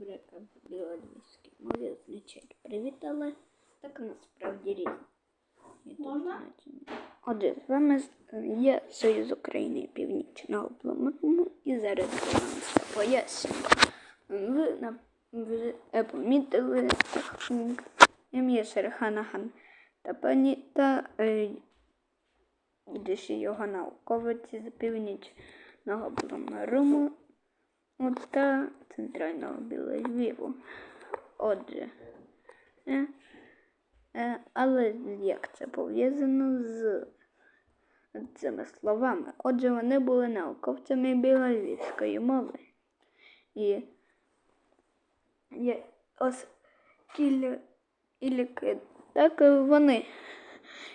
Рубрика в білоруській мові привіт, але так насправді різно. Можна? Отже, з вами є Союз України і Північного Пломаруму і зараз я вам все поясню. Ви на- вже е, помітили ім'я Шерханаган та пані та е, його науковець з Північного Пломаруму та центрального біля Львіву. Отже, е, е, але як це пов'язано з цими словами? Отже, вони були науковцями білольвівської мови. І є оскільки так вони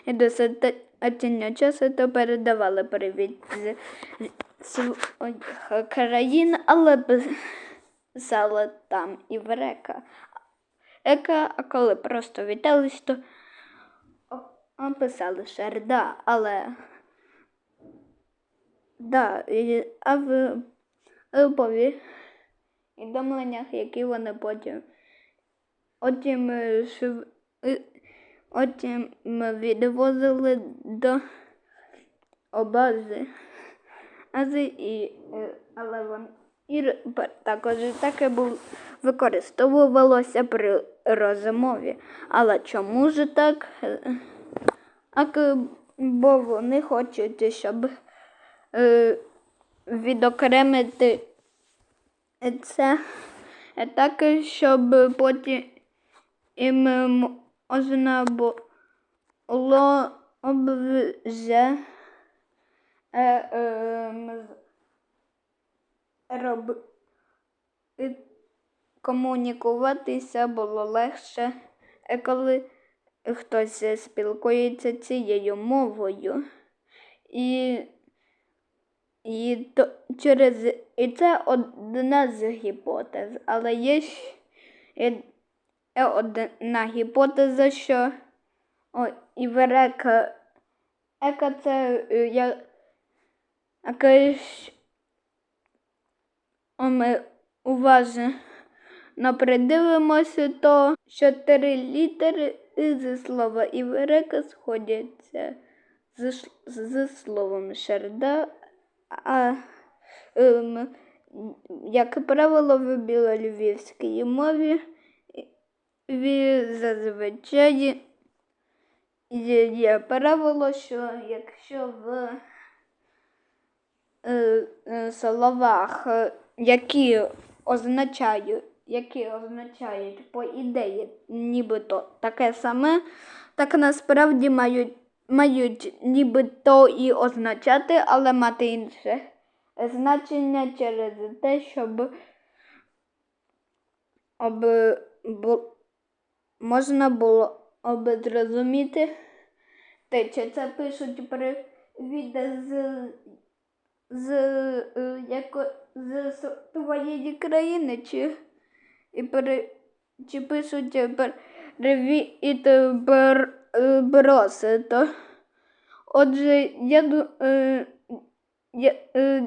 і достатньо часу то передавали привіт з країн, але писали там і в река. Ека, а коли просто вітались, то о- писали шерда, але да, а в повідомленнях, які вони потім Потім, е, е, потім відвозили до обази. Ази і, е, але вон, також таке був, використовувалося при розмові. Але чому ж так? Е, А бо вони хочуть, щоб е, відокремити це так, щоб потім їм можна було б е, ем, роб, комунікуватися було легше, е, коли хтось спілкується цією мовою. І, і то, через і це одна з гіпотез, але є ще одна гіпотеза, що о, Іверека Ека це е, я якась о, ми уважно придивимося, то чотири літери зі слова Іверека сходяться з, словом шерда, а ем, як правило, в білольвівській мові ві- зазвичай є, правило, що якщо в словах, е, які означають, які означають по ідеї нібито таке саме, так насправді мають, мають нібито і означати, але мати інше значення через те, щоб об, бу, можна було об зрозуміти те, чи це пишуть привіт з, з, е, яко, з с- твоєї країни, чи, і пере, чи пишуть привіт бр, е, броси, то отже, я, е, я, е,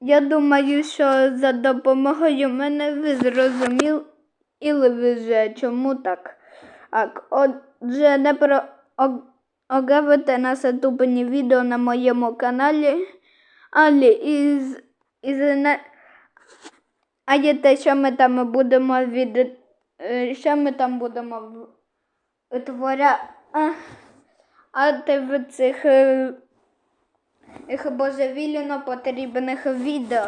я думаю, що за допомогою мене ви зрозуміли вже, чому так. Так, отже, не про огавити наступні відео на моєму каналі. Але із, із. А є те, що ми там будемо від... е, Що ми там будемо витворяти. А ти в цих е, їх божевільно потрібних відео.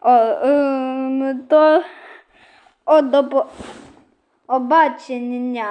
О, ем, то о, до побачення.